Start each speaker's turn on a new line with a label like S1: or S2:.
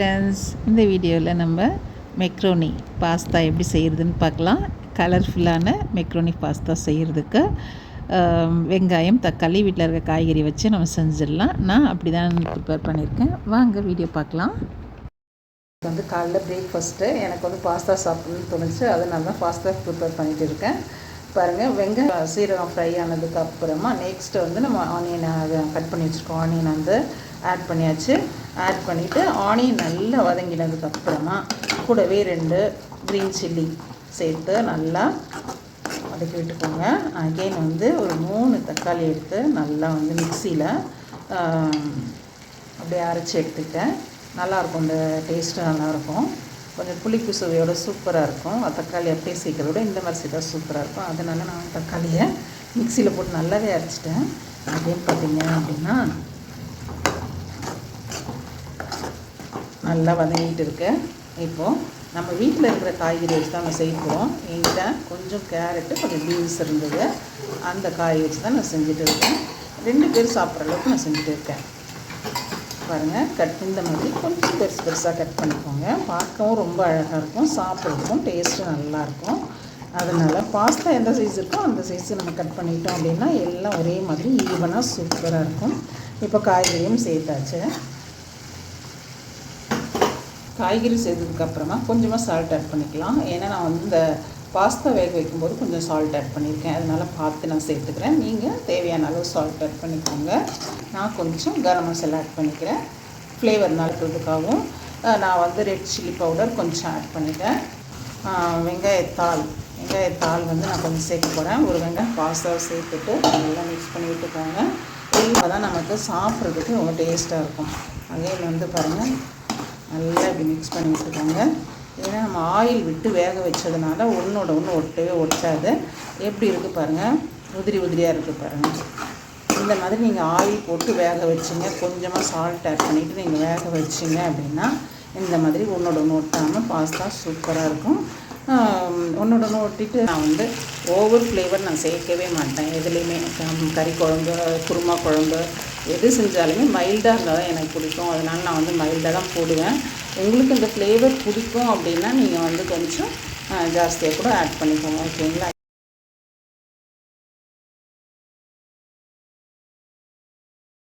S1: Friends இந்த வீடியோவில் நம்ம மெக்ரோனி பாஸ்தா எப்படி செய்கிறதுன்னு பார்க்கலாம். கலர்ஃபுல்லான மெக்ரோனி பாஸ்தா செய்கிறதுக்கு வெங்காயம் தக்காளி வீட்டில் இருக்க காய்கறி வச்சு நம்ம செஞ்சிடலாம். நான் அப்படி தான் ப்ரிப்பேர் பண்ணியிருக்கேன். வாங்க வீடியோ பார்க்கலாம். வந்து காலைல பிரேக்ஃபாஸ்ட்டு எனக்கு வந்து பாஸ்தா சாப்பிடணும்னு தோணுச்சு. அதனால தான் பாஸ்தா ப்ரிப்பேர் பண்ணிகிட்டு இருக்கேன். பாருங்கள் வெங்காயம் சீரகம் ஃப்ரை ஆனதுக்கு அப்புறமா நெக்ஸ்ட்டு வந்து நம்ம ஆனியனை கட் பண்ணி வச்சுருக்கோம். ஆனியன் வந்து ஆட் பண்ணியாச்சு. ஆட் பண்ணிவிட்டு ஆனியன் நல்லா வதங்கினதுக்கப்புறமா கூடவே ரெண்டு க்ரீன் சில்லி சேர்த்து நல்லா வதக்கி விட்டுக்கோங்க. அகெயின் வந்து ஒரு மூணு தக்காளி எடுத்து நல்லா வந்து மிக்சியில் அப்படியே அரைச்சி எடுத்துக்கிட்டேன் நல்லாயிருக்கும் இந்த டேஸ்ட்டு நல்லாயிருக்கும் கொஞ்சம் புளிப்பு சுவையோட சூப்பராக இருக்கும். தக்காளி அப்படியே சேர்க்கறத விட. இந்த மாதிரி சேர்த்தா சூப்பராக இருக்கும். அதனால நான் தக்காளியை மிக்சியில் போட்டு நல்லாவே அரைச்சிட்டேன். அப்படின்னு பார்த்தீங்க அப்படின்னா நல்லா வதங்கிட்டு இருக்கேன் இப்போது நம்ம வீட்டில் இருக்கிற காய்கறி வச்சு தான் நம்ம செய்கிறோம் என்கிட்ட கொஞ்சம் கேரட்டு கொஞ்சம் பீன்ஸ் இருந்தது. அந்த காய் வச்சு தான் நான் செஞ்சுட்டு இருக்கேன். ரெண்டு பேர் சாப்பிட்ற அளவுக்கு நான் செஞ்சுட்டு இருக்கேன். பாருங்கள் கட் இந்த மாதிரி கொஞ்சம் பெருசு பெருசாக கட் பண்ணிக்கோங்க. பார்க்கவும் ரொம்ப அழகாக இருக்கும். சாப்பிட்றதுக்கும் டேஸ்ட்டும் நல்லாயிருக்கும் அதனால் பாஸ்தா எந்த சைஸ் இருக்கோ அந்த சைஸு நம்ம கட் பண்ணிட்டோம் அப்படின்னா எல்லாம் ஒரே மாதிரி ஈவனாக சூப்பராக இருக்கும். இப்போ காய்கறியும் சேர்த்தாச்சு. காய்கறி சேர்த்ததுக்கப்புறமா கொஞ்சமாக சால்ட் ஆட் பண்ணிக்கலாம். ஏன்னா நான் வந்து இந்த பாஸ்தா வேக வைக்கும்போது கொஞ்சம் சால்ட் ஆட் பண்ணியிருக்கேன். அதனால் பார்த்து நான் சேர்த்துக்கிறேன். நீங்கள் தேவையான அளவு சால்ட் ஆட் பண்ணிக்கோங்க. நான் கொஞ்சம் கரம் மசாலா ஆட் பண்ணிக்கிறேன். ஃப்ளேவர் இருக்கிறதுக்காகவும் நான் வந்து ரெட் சில்லி பவுடர் கொஞ்சம் ஆட் பண்ணிட்டேன். வெங்காயத்தாள் வெங்காயத்தாள் வந்து நான் கொஞ்சம் சேர்க்க போகிறேன் ஒரு வெங்காயம் பாஸ்தாவை சேர்த்துட்டு நல்லா மிக்ஸ் பண்ணி விட்டுக்கோங்க. இப்போ தான் நமக்கு சாப்பிட்றதுக்கு ரொம்ப டேஸ்ட்டாக இருக்கும். அதே வந்து பாருங்கள் நல்லா இப்படி மிக்ஸ் பண்ணி விட்டுக்கோங்க. ஏன்னா நம்ம ஆயில் விட்டு வேக வச்சதுனால ஒன்றோட ஒன்று ஒட்டவே ஒட்டாது. எப்படி இருக்குது பாருங்கள் உதிரி உதிரியாக இருக்குது பாருங்கள் இந்த மாதிரி நீங்கள் ஆயில் போட்டு வேக வச்சிங்க. கொஞ்சமாக சால்ட் ஆட் பண்ணிவிட்டு நீங்கள் வேக வச்சிங்க அப்படின்னா இந்த மாதிரி ஒன்றோட ஒன்று ஒட்டாமல் பாஸ்தா சூப்பராக இருக்கும். ஒன்றோட ஒன்று ஒட்டிட்டு நான் வந்து ஓவர் ஃப்ளேவர் நான் சேர்க்கவே மாட்டேன். எதுலேயுமே. கறி குழம்பு குருமா குழம்பு எது செஞ்சாலுமே மைல்டாக இருந்தால் தான் எனக்கு பிடிக்கும். அதனால் நான் வந்து மைல்டாக தான் போடுவேன். உங்களுக்கு இந்த ஃப்ளேவர் பிடிக்கும் அப்படின்னா நீங்கள் வந்து கொஞ்சம் ஜாஸ்தியாக கூட ஆட் பண்ணிக்கோங்க ஓகேங்களா